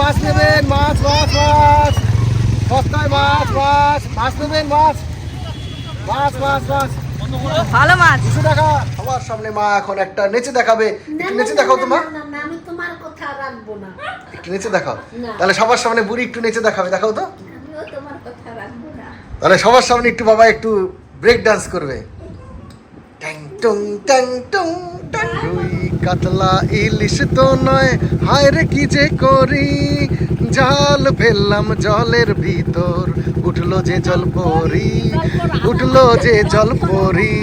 মাছ নেবেন মাছ মাছ মাছ। সস্তায় মাছ মাছ মাছ নেবেন মাছ। মাছ মাছ মাছ। ভালো মাছ। দুশো টাকা। সবার সামনে মা এখন একটা নেচে দেখাবে। একটু নেচে দেখাও তো মা। না, না, আমি তোমার কথা রাখব না। একটু নেচে দেখাও। তাহলে সবার সামনে বুড়ি একটু নেচে দেখাবে দেখাও তো। আমিও তোমার কথা রাখব না। তাহলে সবার সামনে একটু বাবা একটু ব্রেক ডান্স করবে। ট্যাং টুং ট্যাং টুং ট্যাং রুই কাতলা ইলিশ তো নয়, হায় রে কি যে করি? জাল ফেললাম জলের ভিতর, উঠল যে জল পরি, উঠল যে জল পরি।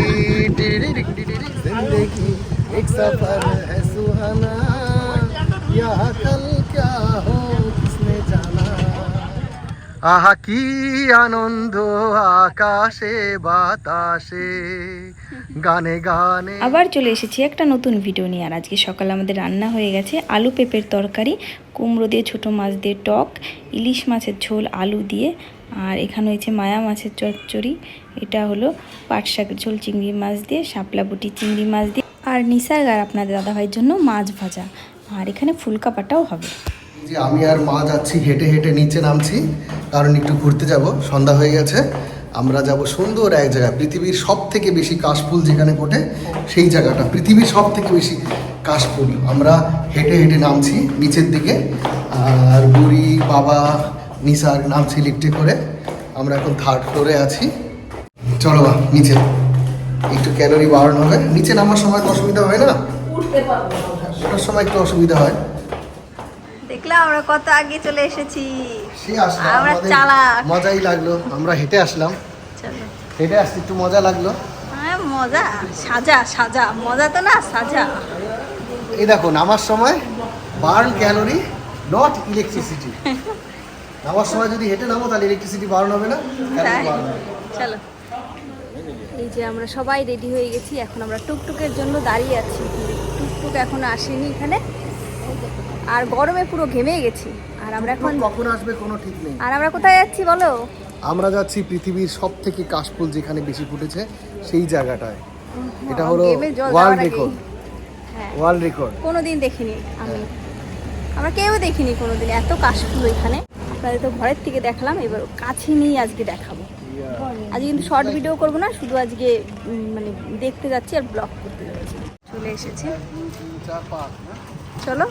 এক সফর হ্যাঁ সুহানা, ইয়া আহা, কি আনন্দ আকাশে, বাতাসে, গানে গানে। আবার চলে এসেছি একটা নতুন ভিডিও নিয়ে। আর আজকে সকালে আমাদের রান্না হয়ে গেছে আলু পেঁপের তরকারি, কুমড়ো দিয়ে ছোটো মাছ দিয়ে টক, ইলিশ মাছের ঝোল, আলু দিয়ে, আর এখানে হয়েছে মায়া মাছের চচ্চড়ি। এটা হলো পাট শাকের ঝোল, চিংড়ি মাছ দিয়ে, শাপলা বুটি, চিংড়ি মাছ দিয়ে। আর নিসার্গার আপনাদের দাদাভাইয়ের জন্য মাছ ভাজা। আর এখানে ফুলকাপাটাও হবে। যে আমি আর মা যাচ্ছি হেঁটে হেঁটে নিচে নামছি। কারণ একটু ঘুরতে যাব সন্ধ্যা হয়ে গেছে। আমরা যাব সুন্দর এক জায়গায় পৃথিবীর সব থেকে বেশি কাশফুল যেখানে ফোটে সেই জায়গাটা। পৃথিবীর সব থেকে বেশি কাশফুল। আমরা হেঁটে হেঁটে নামছি নিচের দিকে। আর বুড়ি বাবা নিসার নামছি লিফটে করে। আমরা এখন থার্ড ফ্লোরে আছি। চলো বা নিচে। একটু ক্যালোরি বাড়ানো হবে নিচে নামার সময় তো অসুবিধা হয় না? ওটার সময় একটু অসুবিধা হয়। দেখলাম আমরা কত আগে চলে এসেছি। আমরা চালাক। মজাই লাগল আমরা হেঁটে আসলাম। চলো। হেঁটে আসতে একটু মজা লাগল। হ্যাঁ মজা। সাজা সাজা। মজা তো না সাজা। এই দেখো নামার সময় বার্ন ক্যালোরি নট ইলেকট্রিসিটি। নামার সময় যদি হেঁটে নামো তাহলে ইলেকট্রিসিটি বার্ন হবে না। চলো। এই যে আমরা সবাই রেডি হয়ে গেছি এখন আমরা টুকটুকের জন্য দাঁড়িয়ে আছি। টুকটুক এখন আসেনি এখানে। আর গরমে পুরো ঘেমে গেছি। আর আমরা এখন কখন আসবে কোনো ঠিক নেই। আর আমরা কোথায় যাচ্ছি বলো? আমরা যাচ্ছি পৃথিবীর সব থেকে কাশফুল যেখানে বেশি ফুটেছে সেই জায়গাটায়। এটা হলো ওয়ার্ল্ড রেকর্ড। হ্যাঁ। ওয়ার্ল্ড রেকর্ড কোনোদিন দেখিনি আমি। আমরা কেউ দেখিনি কোনোদিন এত কাশফুল এখানে আপনাদের তো ঘরের থেকে দেখালাম এবার কাছে নিয়ে আজকে দেখাবো। আজকে কিন্তু শর্ট ভিডিও করব না শুধু আজকে মানে দেখতে যাচ্ছি আর ব্লগ করতে যাচ্ছি। চলে এসেছে। চলো।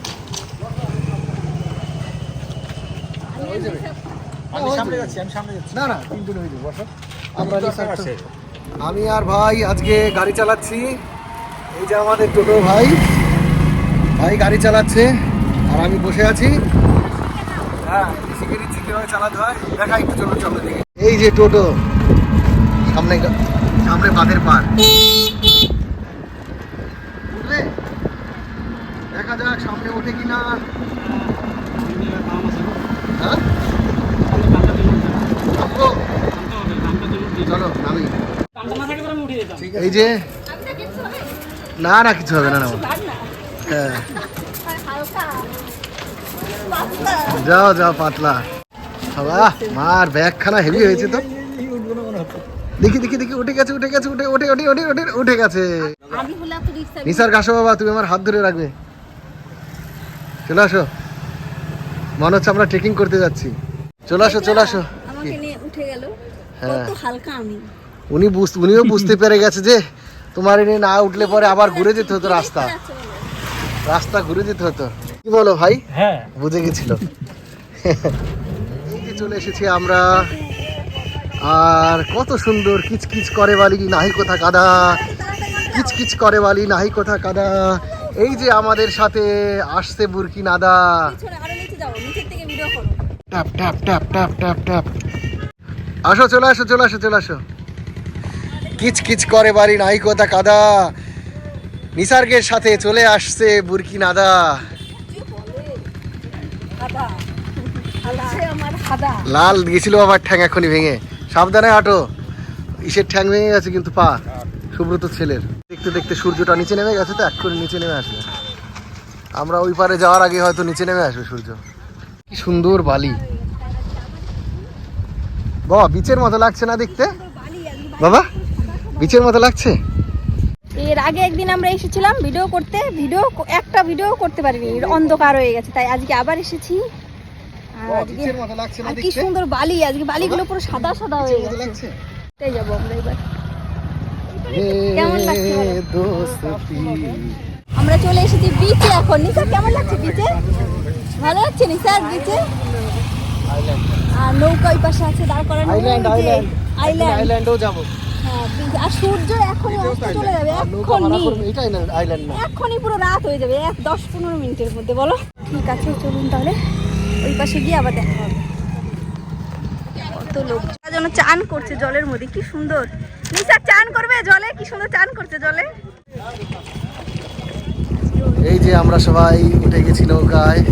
না না তিনজন হয়ে যাবে বসো। আমরা রিসার্চ তো- আমি আর ভাই আজকে গাড়ি চালাচ্ছি। এই যে আমাদের টোটো ভাই ভাই গাড়ি চালাচ্ছে আর আমি বসে আছি। হ্যাঁ চালাতে হয়। দেখা একটু চলো চলো দেখি। এই যে টোটো সামনে সামনে বাঁধের পার। দেখা যাক সামনে ওঠে কিনা। চলো নামি এই যে না না কিছু হবে না না। হ্যাঁ। যাও যাও পাতলা। বাবা মার ব্যাগখানা হেভি হয়েছে তো। দেখি দেখি দেখি উঠে গেছে উঠে গেছে উঠে উঠে উঠে উঠে উঠে উঠে গেছে। আমি হলে নিসার ঘাসো বাবা তুমি আমার হাত ধরে রাখবে। চলে আসো। মনে হচ্ছে আমরা ট্রেকিং করতে যাচ্ছি। চলে আসো চলে আসো। উঠে গেল। কত হালকা আমি। উনি বুঝ- উনিও বুঝতে পেরে গেছে যে তোমার এনে না উঠলে পরে আবার ঘুরে যেতে হতো রাস্তা। রাস্তা ঘুরে যেতে হতো। কি বলো ভাই? হ্যাঁ। বুঝে গেছিল। এই চলে এসেছি আমরা। আর কত সুন্দর কিচকিচ করে বালি নাহি কোথা কাদা। কিচকিচ করে বালি নাহি কোথা কাদা। এই যে আমাদের সাথে আসছে বুরকি নাদা। পিছনে আরও নিচে যাও নিচের থেকে tap tap tap tap tap tap. আসো, চলে আসো চলে আসো চলে আসো। কিচ কিচ করে বাড়ি, নাই কোথা কাদা। নিসার্গের সাথে চলে আসছে বুরকি নাদা। লাল গেছিল বাবার ঠ্যাং এখনই ভেঙে। সাবধানে হাঁটো। ইসের ঠ্যাং ভেঙে গেছে কিন্তু পা। সুব্রত ছেলের। দেখতে দেখতে সূর্যটা নিচে নেমে গেছে তো এক করে নিচে নেমে আসবে। আমরা ওই পারে যাওয়ার আগে হয়তো নিচে নেমে আসবে সূর্য। কি সুন্দর বালি। বাবা বিচের মতো লাগছে না দেখতে? বাবা বিচের মতো লাগছে? এর আগে একদিন আমরা এসেছিলাম ভিডিও করতে ভিডিও একটা ভিডিও করতে পারিনি অন্ধকার হয়ে গেছে তাই আজকে আবার এসেছি। আর কি সুন্দর বালি আজকে বালিগুলো পুরো সাদা সাদা হয়ে গেছে। যাব আমরা এবার। কেমন লাগছে আমরা চলে এসেছি বিচে এখন। নিসা কেমন লাগছে বিচে ভালো লাগছে নিসা বিচে আর নৌকা ওই পাশে আছে দাঁড় করানো আইল্যান্ড আইল্যান্ড আইল্যান্ড আইল্যান্ডও যাব। হ্যাঁ আর সূর্য এখনই অস্ত চলে যাবে আর এখনই এটাই না আইল্যান্ড না। এখনই পুরো রাত হয়ে যাবে এক দশ পনেরো মিনিটের মধ্যে বলো। ঠিক আছে চলুন তাহলে। ওই পাশে গিয়ে আবার দেখা হবে। কত লোক। যেন চান করছে জলের মধ্যে কি সুন্দর। নিশা চান করবে জলে? কি সুন্দর চান করছে জলে? এই যে আমরা সবাই উঠে গেছি নৌকায়।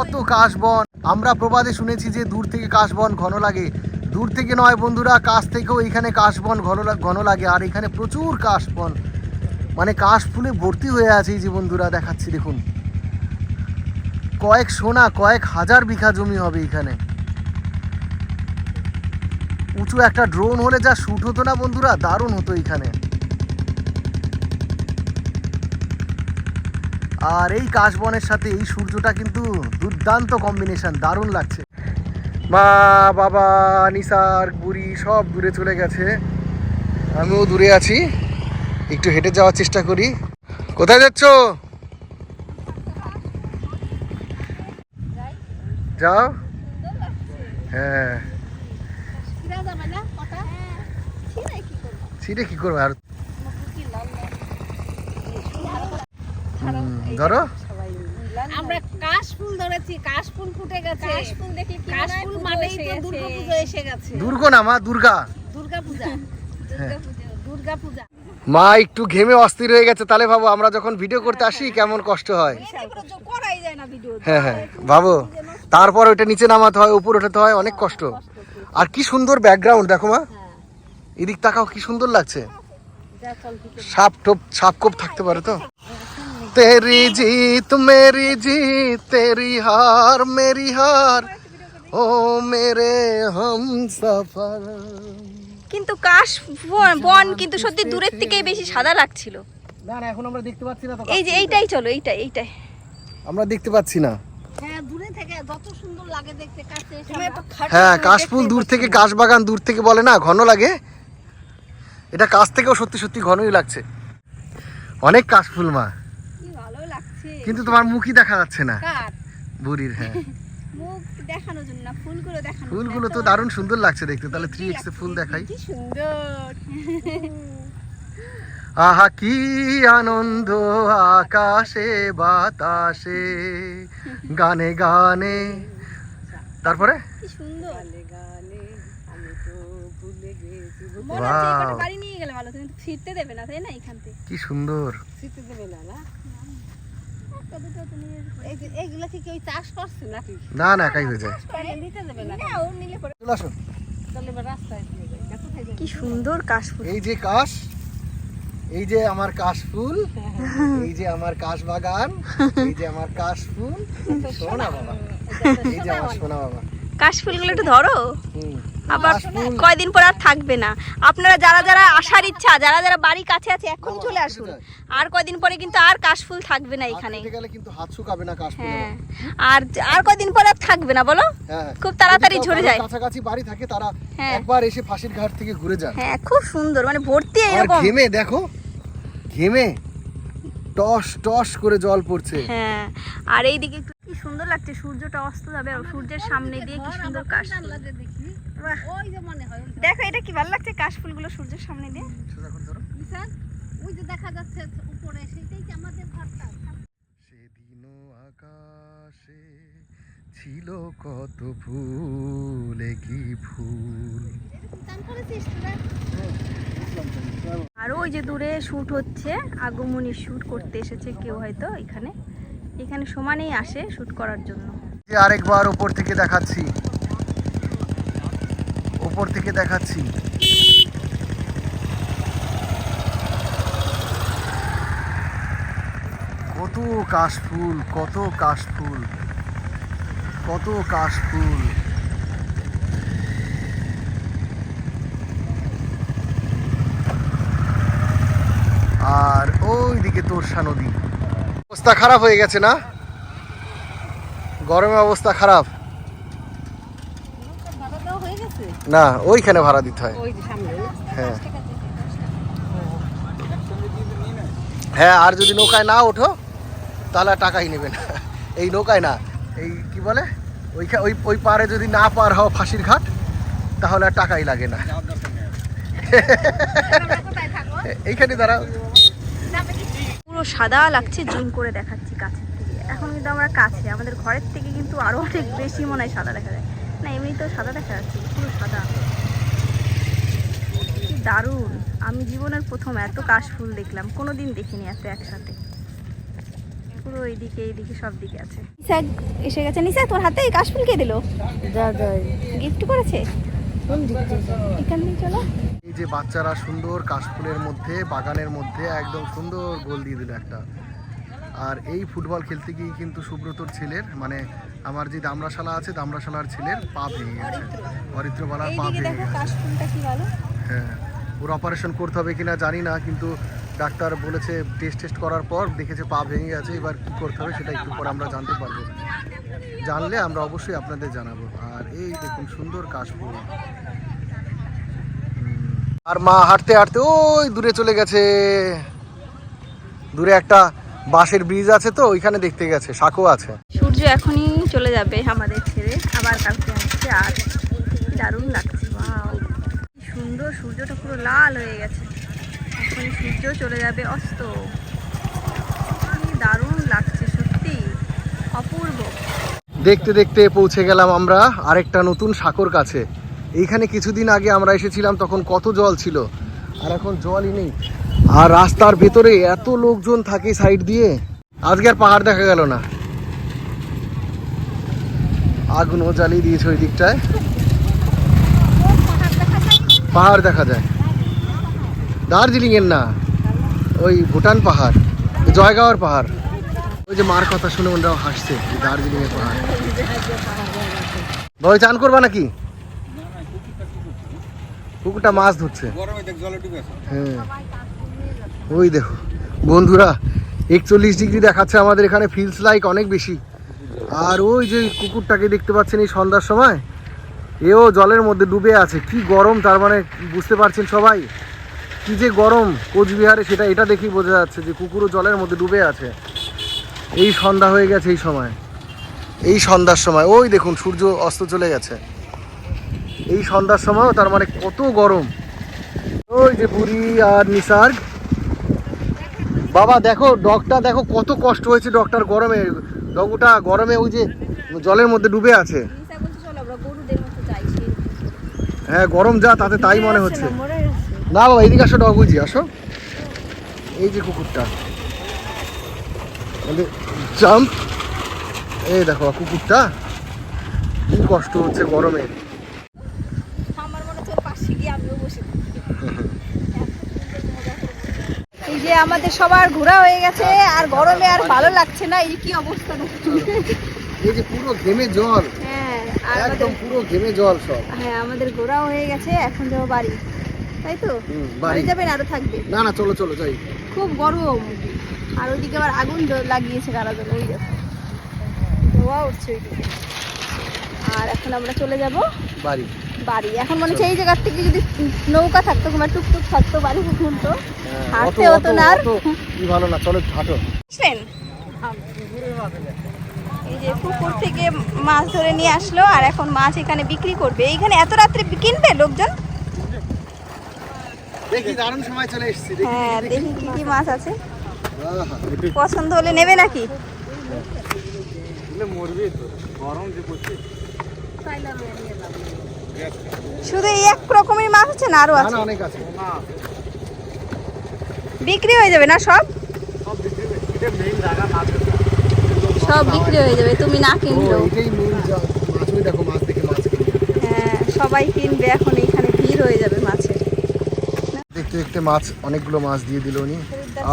কত কাশবন? আমরা প্রবাদে শুনেছি যে দূর থেকে কাশবন ঘন লাগে। দূর থেকে নয় বন্ধুরা, কাশ থেকেও এখানে কাশবন ঘন ঘন লাগে। আর এখানে প্রচুর কাশবন। মানে কাশ ফুলে ভর্তি হয়ে আছে এই যে বন্ধুরা, দেখাচ্ছি দেখুন। কয়েক সোনা, কয়েক হাজার বিঘা জমি হবে এখানে। উঁচু একটা ড্রোন হলে যা শ্যুট হতো না বন্ধুরা, দারুণ হতো এখানে। আর এই কাশবনের সাথে এই সূর্যটা কিন্তু দুর্দান্ত কম্বিনেশন দারুণ লাগছে। মা বাবা নিসার বুড়ি সব দূরে চলে গেছে। আমিও দূরে আছি। একটু হেঁটে যাওয়ার চেষ্টা করি। কোথায় যাচ্ছ? যাও। হ্যাঁ। ছিটে কি করব? আর ধরো। আমরা কাশ ফুল ধরেছি কাশ ফুল ফুটে গেছে। কাশ ফুল দেখলে কি কাশ মনে হয় ফুল পুজো মানেই তো গেছে। দুর্গা পুজো এসে গেছে। দুর্গা না মা দুর্গা। দুর্গা পূজা হ্যাঁ। দুর্গা পূজা মা একটু ঘেমে অস্থির হয়ে গেছে। তাহলে ভাবো আমরা যখন ভিডিও করতে আসি কেমন কষ্ট হয়। এগুলো তো করাই যায় না ভিডিও হ্যাঁ হ্যাঁ ভাবো তারপর ওইটা নিচে নামাতে হয় উপর ওঠাতে হয় অনেক কষ্ট। আর কি সুন্দর ব্যাকগ্রাউন্ড দেখো মা। এদিক তাকাও কি সুন্দর লাগছে। সাপ টোপ সাপ কোপ থাকতে পারে তো? তেরি জিত মেরি জিত তেরি হার মেরি হার ও মেরে হাম সফর কিন্তু কাশ বন বন কিন্তু সত্যি দূরের থেকেই বেশি সাদা লাগছিল। না না এখন আমরা দেখতে পাচ্ছি না তো এই যে এইটাই চলো এইটাই এইটাই। আমরা দেখতে পাচ্ছি না। হ্যাঁ দূরে থেকে যত সুন্দর লাগে দেখতে কাছে এসে তুমি আমরা- একটু হ্যাঁ কাশফুল দূর থেকে কাশবাগান দূর থেকে বলে না ঘন লাগে। এটা কাছ থেকেও সত্যি সত্যি ঘনই লাগছে। অনেক কাশফুল মা। কিন্তু তোমার মুখই দেখা যাচ্ছে না। বুড়ির হ্যাঁ। মুখ দেখানোর জন্য না ফুলগুলো দেখানোর ফুলগুলো তো দারুণ সুন্দর লাগছে দেখতে। তাহলে থ্রি এক্স ফুল দেখাই। কি সুন্দর। আহা কি আনন্দ আকাশে বাতাসে গানে গানে। তারপরে? কি সুন্দর। হচ্ছে এই কটা Wow. বাড়ি নিয়ে গেলে ভালো তুমি তো ফিরতে দেবে না তাই না এখান থেকে? কি সুন্দর। শীতে দেবে না? কি কেউ চাষ করছে নাকি? না না একাই হয়ে যায়। নিতে না নিলে পরে। কি সুন্দর কাশফুল। এই যে কাশ এই যে আমার কাশ ফুল এই যে আমার কাশ বাগান এই যে আমার কাশ ফুল সোনা বাবা। এই যে আমার সোনা বাবা। কাশফুলগুলো একটু ধরো। আবার কয়দিন পর আর থাকবে না। আপনারা যারা যারা আসার ইচ্ছা যারা যারা বাড়ি কাছে আছে এখন চলে আসুন। আর কয়দিন পরে কিন্তু আর কাশফুল থাকবে না এখানে। কিন্তু হাত শুকাবে না কাশ হ্যাঁ। আর আর কয়দিন পরে আর থাকবে না বলো? হ্যাঁ। খুব তাড়াতাড়ি ঝরে যায়। কাছাকাছি বাড়ি থাকে তারা হ্যাঁ। একবার এসে ফাঁসির ঘাট থেকে ঘুরে যান। হ্যাঁ খুব সুন্দর। মানে ভর্তি এরকম। ঘেমে দেখো ঘেমে। টস টস করে জল পড়ছে। হ্যাঁ। আর এইদিকে সুন্দর লাগছে সূর্যটা অস্ত যাবে সূর্যের সামনে দিয়ে কি সুন্দর কাশ দেখো। এটা কি ভালো লাগছে কাশ ফুলগুলো সূর্যের সামনে দিয়ে? ওই যে দেখা যাচ্ছে উপরে সেটাই কি আমাদের ঘরটা? আকাশে ছিল কত ফুল কি ফুল। আর ওই যে দূরে শুট হচ্ছে আগমনী শুট করতে এসেছে কেউ হয়তো এখানে। এখানে সমানেই আসে শ্যুট করার জন্য। আরেকবার উপর থেকে দেখাচ্ছি। উপর থেকে দেখাচ্ছি। কত কাশফুল কত কাশফুল কত কাশফুল। আর ওইদিকে তোরসা নদী। অবস্থা খারাপ হয়ে গেছে না? গরমে অবস্থা খারাপ। না ওইখানে ভাড়া দিতে হয়। হ্যাঁ। হ্যাঁ আর যদি নৌকায় না ওঠো তাহলে আর টাকাই নেবে না। এই নৌকায় না এই কি বলে? ওইখা- ওই ওই পারে যদি না পার হও ফাঁসির ঘাট তাহলে আর টাকাই লাগে না। এইখানে দাঁড়াও। পুরো সাদা লাগছে জুম করে দেখাচ্ছি কাছের থেকে এখন কিন্তু আমরা কাছে আমাদের ঘরের থেকে কিন্তু আরও অনেক বেশি মনে হয় সাদা দেখা যায়। না এমনিতেও সাদা দেখা যাচ্ছে পুরো সাদা। কি দারুণ। আমি জীবনের প্রথম এত কাশফুল দেখলাম কোনো দিন দেখিনি এত একসাথে। পুরো এইদিকে এইদিকে সব দিকে আছে। নিশা এসে গেছে। নিশা তোর হাতে এই কাশফুল কে দিল? গিফট করেছে? এখান দিয়ে চলো। এই যে বাচ্চারা সুন্দর কাশফুলের মধ্যে বাগানের মধ্যে একদম সুন্দর গোল দিয়ে দিল একটা। আর এই ফুটবল খেলতে গিয়ে কিন্তু সুব্রতর ছেলের মানে আমার যে দামরাশালা আছে দামরাশালার ছেলের পা ভেঙে গেছে। অরিত্রবালার পা ভেঙে গেছে। হ্যাঁ ওর অপারেশন করতে হবে কিনা জানি না কিন্তু ডাক্তার বলেছে টেস্ট টেস্ট করার পর দেখেছে পা ভেঙে গেছে এবার কী করতে হবে সেটা একটু পর আমরা জানতে পারব। জানলে আমরা অবশ্যই আপনাদের জানাব। আর এই দেখুন সুন্দর কাশফুল। আর মা হাঁটতে হাঁটতে ওই দূরে চলে গেছে। দূরে একটা বাঁশের ব্রিজ আছে তো ওইখানে দেখতে গেছে শাকও আছে। সূর্য এখনই চলে যাবে আমাদের ছেড়ে আবার কালকে আসছে আর দারুণ লাগছে সুন্দর সূর্যটা পুরো লাল হয়ে গেছে। এখন সূর্য চলে যাবে অস্ত। দারুণ লাগছে সত্যি। অপূর্ব। দেখতে দেখতে পৌঁছে গেলাম আমরা আরেকটা নতুন সাঁকোর কাছে। এইখানে কিছুদিন আগে আমরা এসেছিলাম, তখন কত জল ছিল, আর এখন জলই নেই। আর রাস্তার ভেতরে এত লোকজন থাকে সাইড দিয়ে, আজকে আর পাহাড় দেখা গেল না। আগুনও জ্বালিয়ে দিয়েছে ওই দিকটায়। পাহাড় দেখা যায়। দার্জিলিং এর না, ওই ভুটান পাহাড় জয়গাঁওয়ার পাহাড়। ওই যে মার কথা শুনে ওনারাও হাসছে, যে দার্জিলিং এর পাহাড়। ভাই চান করবা নাকি? কুকুরটা মাছ ধরছে। হ্যাঁ। ওই দেখো বন্ধুরা একচল্লিশ ডিগ্রি দেখাচ্ছে আমাদের এখানে ফিলস লাইক অনেক বেশি। আর ওই যে কুকুরটাকে দেখতে পাচ্ছেন এই সন্ধ্যার সময় এও জলের মধ্যে ডুবে আছে। কি গরম তার মানে বুঝতে পারছেন সবাই? কি যে গরম কোচবিহারে সেটা এটা দেখেই বোঝা যাচ্ছে যে কুকুরও জলের মধ্যে ডুবে আছে। এই সন্ধ্যা হয়ে গেছে এই সময়। এই সন্ধ্যার সময় ওই দেখুন সূর্য অস্ত চলে গেছে। এই সন্ধ্যার সময়ও তার মানে কত গরম। ওই যে পুরী আর নিসার্গ। বাবা দেখো ডগটা দেখো কত কষ্ট হয়েছে ডগটার গরমে। ডগুটা গরমে ওই যে জলের মধ্যে ডুবে আছে। হ্যাঁ গরম যা তাতে তাই মনে হচ্ছে। না বাবা এদিকে আসো ডগুজি আসো। এই যে কুকুরটা। জাম্প। এই দেখো কুকুরটা। কি কষ্ট হচ্ছে গরমে আমার মনে হচ্ছে ওর পাশে গিয়ে আমিও বসে থাকি। এই যে আমাদের সবার ঘোরা হয়ে গেছে আর গরমে আর ভালো লাগছে না এই কি অবস্থা এই যে পুরো ঘেমে জল। হ্যাঁ একদম পুরো ঘেমে জল সব। হ্যাঁ আমাদের ঘোরাও হয়ে গেছে এখন যাব বাড়ি। তাই তো? বাড়ি। যাবেন আরও থাকবে? না না চলো চলো যাই। খুব গরম। আর ওইদিকে আবার আগুন লাগিয়েছে কারা যেন ওই দেখো ধোয়া উঠছে ওইদিকে। আর এখন আমরা চলে যাব বাড়ি। বাড়ি। এখন মনে হচ্ছে এই জায়গার থেকে যদি নৌকা থাকতো কিংবা টুকটুক থাকতো বাড়ি পর্যন্ত হ্যাঁ, হাঁটতে অত- হতো না আর। অত- কি ভালো না চলো হাঁটো। বুঝলেন? এই যে পুকুর থেকে মাছ ধরে নিয়ে আসলো আর এখন মাছ এখানে বিক্রি করবে। এইখানে এত রাত্রে কিনবে লোকজন? দেখি দারুণ সময় চলে এসেছি। দেখি, হ্যাঁ দেখি, কি কি মাছ আছে। পছন্দ হলে নেবে নাকি? মরবি তো গরম যে পড়ছে শুধু এই এক রকমের মাছ আছে না আরও আছে? অনেক আছে। বিক্রি হয়ে যাবে না সব? সব বিক্রি এটা মেইন জায়গা মাছ সব বিক্রি হয়ে যাবে তুমি না কিনলেও হ্যাঁ সবাই কিনবে এখন এইখানে ভিড় হয়ে যাবে মাছের। দেখতে দেখতে মাছ অনেকগুলো মাছ দিয়ে দিল উনি।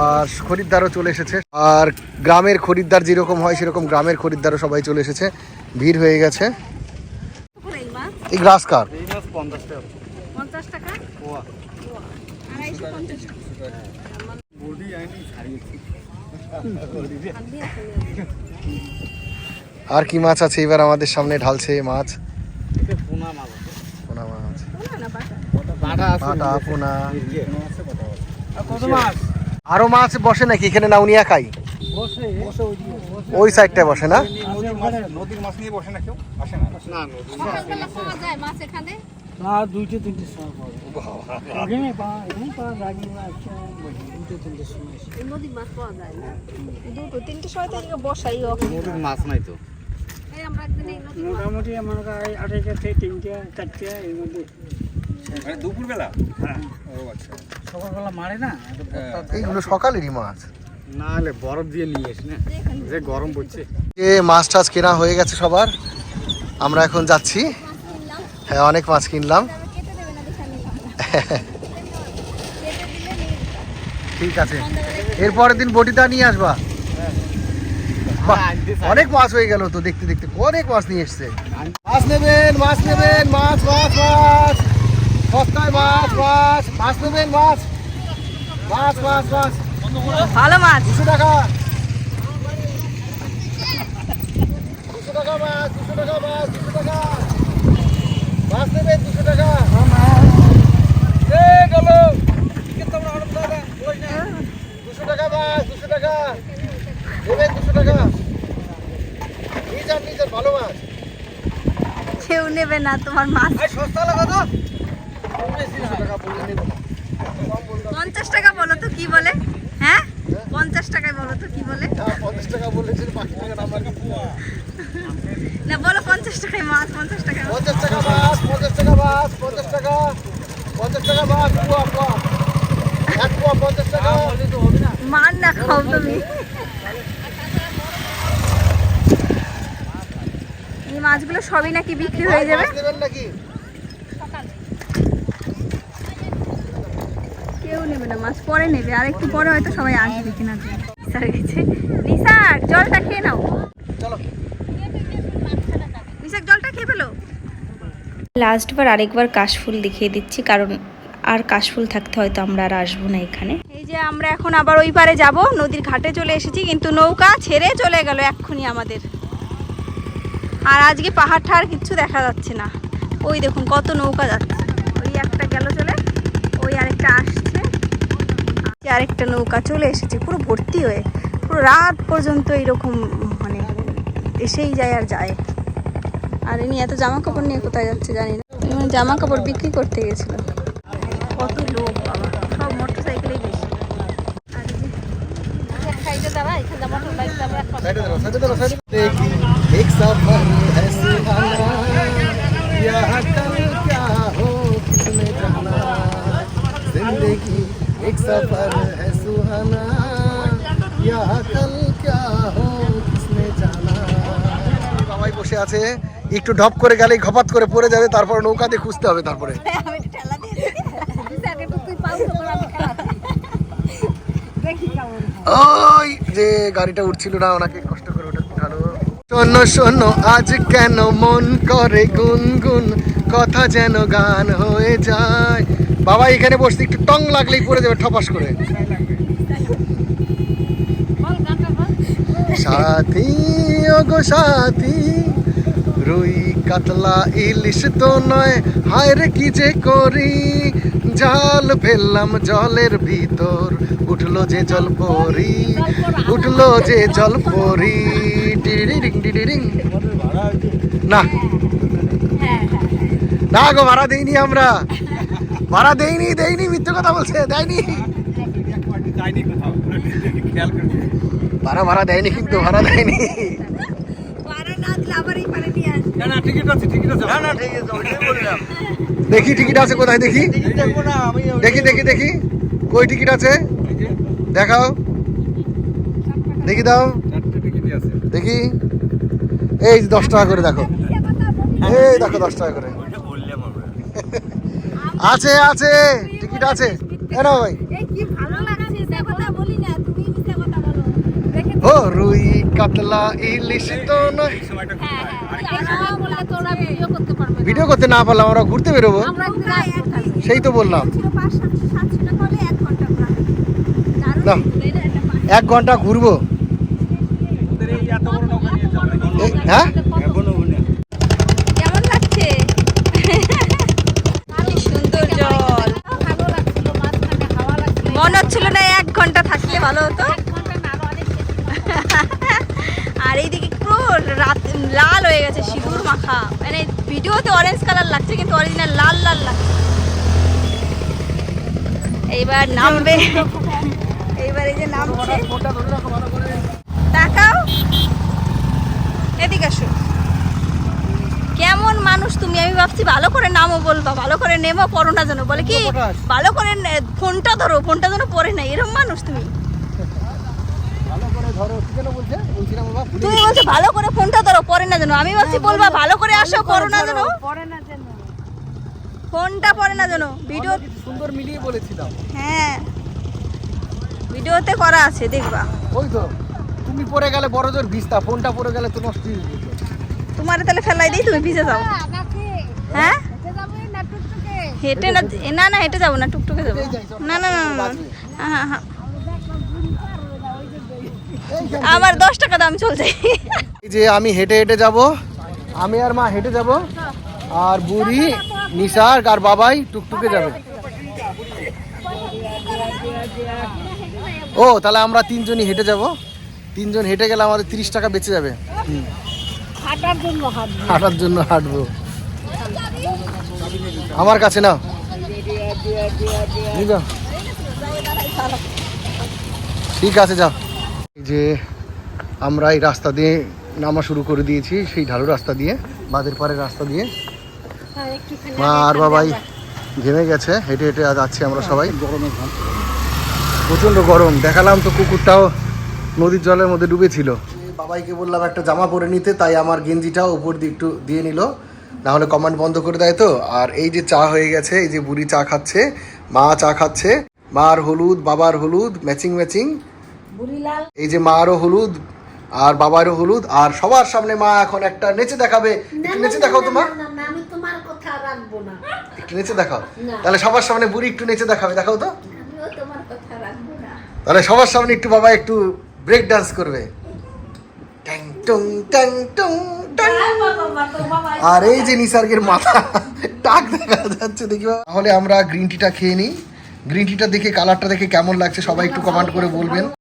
আর খরিদ্দারও চলে এসেছে। আর গ্রামের খরিদ্দার যেরকম হয় সেরকম গ্রামের খরিদ্দারও সবাই চলে এসেছে। ভিড় হয়ে গেছে। এই গ্রাস কার আর কি মাছ আছে? এবার আমাদের সামনে ঢালছে মাছ। পোনা মাছ পোনা আরও মাছ? বসে নাকি? এখানে না উনি একাই ওই সাইডটা বসে না? নদীর মাছ নিয়ে বসে না কেউ? আসে না? সকালবেলা পাওয়া যায় মাছ এখানে? না দুইটে তিনটে সময় পাওয়া মাছ নাই তো। এই আমরা মোটামুটি মনে করো আড়াইটা থেকে তিনটে চারটে এর মধ্যে মানে দুপুরবেলা? হ্যাঁ। ও আচ্ছা। সকালবেলা মারে না এইগুলো সকালেরই মাছ। না হলে বরফ দিয়ে নিয়ে এসি না? যে গরম পড়ছে। যে মাছ টাছ কেনা হয়ে গেছে সবার। আমরা এখন যাচ্ছি। হ্যাঁ অনেক মাছ কিনলাম। ঠিক আছে। এরপরের দিন বটিটা নিয়ে আসবা। বাহ, অনেক মাছ হয়ে গেল তো দেখতে দেখতে। অনেক মাছ নিয়ে এসছে। মাছ নেবেন মাছ নেবেন মাছ মাছ মাছ। সস্তায় মাছ মাছ। মাছ নেবেন মাছ। মাছ মাছ মাছ। ভালো মাছ। দুশো টাকা। দুশো টাকা মাছ দুশো টাকা মাছ দুশো টাকা। মাছ দুশো টাকা। দুশো টাকা মাছ দুশো টাকা। নেবেন দুশো টাকা। নিয়ে যান নিয়ে যান ভালো মাছ। কেউ নেবে না তোমার মাছ। সস্তা লাগা তো পঞ্চাশ টাকা বলো তো কি বলে? হ্যাঁ? পঞ্চাশ টাকায় বলো তো কি বলে? হ্যাঁ, পঞ্চাশ টাকা বলেছে বাকি টাকা আমরা না বলো পঞ্চাশ টাকায় মাছ পঞ্চাশ মাছ। পঞ্চাশ টাকা মাছ পঞ্চাশ টাকা মাছ পঞ্চাশ টাকা পঞ্চাশ টাকা মাছ পোয়া পোয়া। এক পোয়া পঞ্চাশ টাকা। মার না খাও তুমি। এই মাছগুলো সবই নাকি বিক্রি হয়ে যাবে? নাকি? নেবে না মাছ পরে নেবে আর একটু পরে হয়তো সবাই আসবে কিনা স্যার গেছে। নিসার জলটা খেয়ে নাও। চলো। নিসার জলটা খেয়ে ফেলো। লাস্টবার আরেকবার কাশফুল দেখিয়ে দিচ্ছি কারণ আর কাশফুল থাকতে হয়তো আমরা আর আসব না এখানে। এই যে আমরা এখন আবার ওই পারে যাব নদীর ঘাটে চলে এসেছি কিন্তু নৌকা ছেড়ে চলে গেল এক্ষুনি আমাদের। আর আজকে পাহাড় ঠাড় কিচ্ছু দেখা যাচ্ছে না। ওই দেখুন কত নৌকা যাচ্ছে। ওই একটা গেল চলে ওই আরেকটা আসছে। আরেকটা নৌকা চলে এসেছে পুরো ভর্তি হয়ে পুরো রাত পর্যন্ত এইরকম মানে এসেই যায় আর যায়। আর ইনি এত জামা কাপড় নিয়ে কোথায় যাচ্ছে জানি না। মানে জামা কাপড় বিক্রি করতে গেছিল। কত লোক বাবা সব মোটর সাইকেলেই বেশি দাঁড়া এখানে सफर है सुहाना यह कल क्या हो किसने जाना বাবাই বসে আছে একটু ঢপ করে গেলে ঘপাত করে পড়ে যাবে তারপর নৌকা দিয়ে খুঁজতে হবে তারপরে আমি একটু ঠেলা দিয়ে দিই। আগে তো তুই পাও তো আমি খাওয়াচ্ছি দেখি কেমন ওই যে গাড়িটা উঠছিল না ওনাকে কষ্ট করে ওটা উঠালো শোনো শোনো আজ কেন মন করে গুনগুন কথা যেন গান হয়ে যায় বাবা এখানে বসতে একটু টং লাগলেই পড়ে যাবে, ঠপাস করে। সাথী রুই কাতলা ইলিশ তো নয় রে যে করি? ফেললাম জলের ভিতর যে জল পরি যে জল পরি। না। না গো, ভাড়া দেইনি আমরা। ভাড়া দেইনি দেয়নি মিথ্যে কথা বলছে দেয়নি। ভাড়া ভাড়া দেয়নি কিন্তু ভাড়া দেয়নি। দেখি টিকিট আছে কোথায় দেখি। দেখি দেখি দেখি। কই টিকিট আছে? দেখাও। দেখি দাও। দেখি। এই যে দশ টাকা করে দেখো। এই দেখো দশ টাকা করে। আছে আছে টিকিট আছে। কেন ভাই। এই কি ভালো লাগছে বলি না তুমি মিথ্যা কথা বলো। দেখে ও রুই কাতলা ইলিশ তো নয়। হ্যাঁ ভালো। হ্যাঁ ভিডিও করতে পারবে না। ভিডিও করতে না পারলাম আমরা ঘুরতে বেরোবো। এক ঘণ্টা সেই তো বললাম। ছিল পাঁচ সাতশো সাতশো টাকা হলে এক ঘণ্টা প্রায় দারুণ না। ছিল, এটা একটা পাঁচ- এক ঘণ্টা ঘুরবো ওদের এই এত বড় নৌকা নিয়ে যাও নাকি? এই, হ্যাঁ এখনও ওখানে। কেমন লাগছে কি সুন্দর জল ভালো লাগছিল মাঝখানে হাওয়া লাগছিল মনে হচ্ছিল না এক ভালো হতো? আরও এইদিকে পুরো রাত লাল হয়ে গেছে সিঁদুর মাখা। মানে ভিডিওতে অরেঞ্জ কালার লাগছে কিন্তু অরিজিনাল লাল লাল লাগছে। এইবার নামবে। এইবার এই যে নামছে। তাকাও। এদিকে আসো। কেমন মানুষ তুমি? আমি ভাবছি ভালো করে নামও বলবা ভালো করে নেমো পড়ো না যেন। বলে কি ভালো করে ফোনটা ধরো ফোনটা যেন পরে না এরকম মানুষ তুমি ভালো করে ধরো কি যেন বলছে বলছিলাম বাবা ভুলে তুমি বলছো ভালো করে ফোনটা ধরো পরে না যেন আমি ভাবছি বলবা ভালো করে আসো করো না যেন পরে না যেন ফোনটা পরে না যেন ভিডিও সুন্দর মিলিয়ে বলেছিলাম। হ্যাঁ। ভিডিওতে করা আছে দেখবা। ওই তো তুমি পড়ে গেলে বড় জোর ভিস্তা ফোনটা পড়ে গেলে তো নষ্ট হয়ে যেত। তোমার তাহলে ফেলাই দিই তুমি ভিজে যাও। হ্যাঁ? হেঁটে না না না না হেঁটে যাব না টুকটুকে যাব। না না না না, না। হ্যাঁ হ্যাঁ। আমার দশ টাকা দাম চলছে। এই যে আমি হেঁটে হেঁটে যাব। আমি আর মা হেঁটে যাব। আর বুড়ি নিসার আর বাবাই টুকটুকে যাবে। ও তাহলে আমরা তিনজনই হেঁটে যাব। তিনজন হেঁটে গেলে আমাদের তিরিশ টাকা বেঁচে যাবে। হুম। হাঁটার জন্য হাঁট হাঁটার জন্য হাঁটবো। আমার কাছে না ঠিক আছে যাও। যে আমরা এই রাস্তা দিয়ে নামা শুরু করে দিয়েছি সেই ঢালু রাস্তা দিয়ে বাদের পারে রাস্তা দিয়ে। মা আর বাবাই ঘেমে গেছে হেঁটে হেঁটে যাচ্ছি আমরা সবাই। প্রচণ্ড গরম দেখালাম তো কুকুরটাও নদীর জলের মধ্যে ডুবেছিল। বাবাইকে বললাম একটা জামা পরে নিতে। তাই আমার গেঞ্জিটাও উপর দিয়ে একটু দিয়ে নিল। না হলে কমান্ড বন্ধ করে দেয় তো। আর এই যে চা হয়ে গেছে এই যে বুড়ি চা খাচ্ছে মা চা খাচ্ছে। মার হলুদ বাবার হলুদ ম্যাচিং ম্যাচিং। এই যে মারও হলুদ আর বাবারও হলুদ আর সবার সামনে মা এখন একটা নেচে দেখাবে। একটু নেচে দেখাও তো মা। আমি তোমার কথা রাখব না। একটু নেচে দেখাও। তাহলে সবার সামনে বুড়ি একটু নেচে দেখাবে দেখাও তো। তোমার কথা রাখব না। তাহলে সবার সামনে একটু বাবা একটু ব্রেক ডান্স করবে। ট্যাং টুং ট্যাং টুং। আর এই যে নিসার্গের মাথা টাক দেখা যাচ্ছে দেখি তাহলে আমরা গ্রিন টিটা খেয়ে নিই। গ্রিন টিটা দেখে কালারটা দেখে কেমন লাগছে সবাই একটু কমেন্ট করে বলবেন।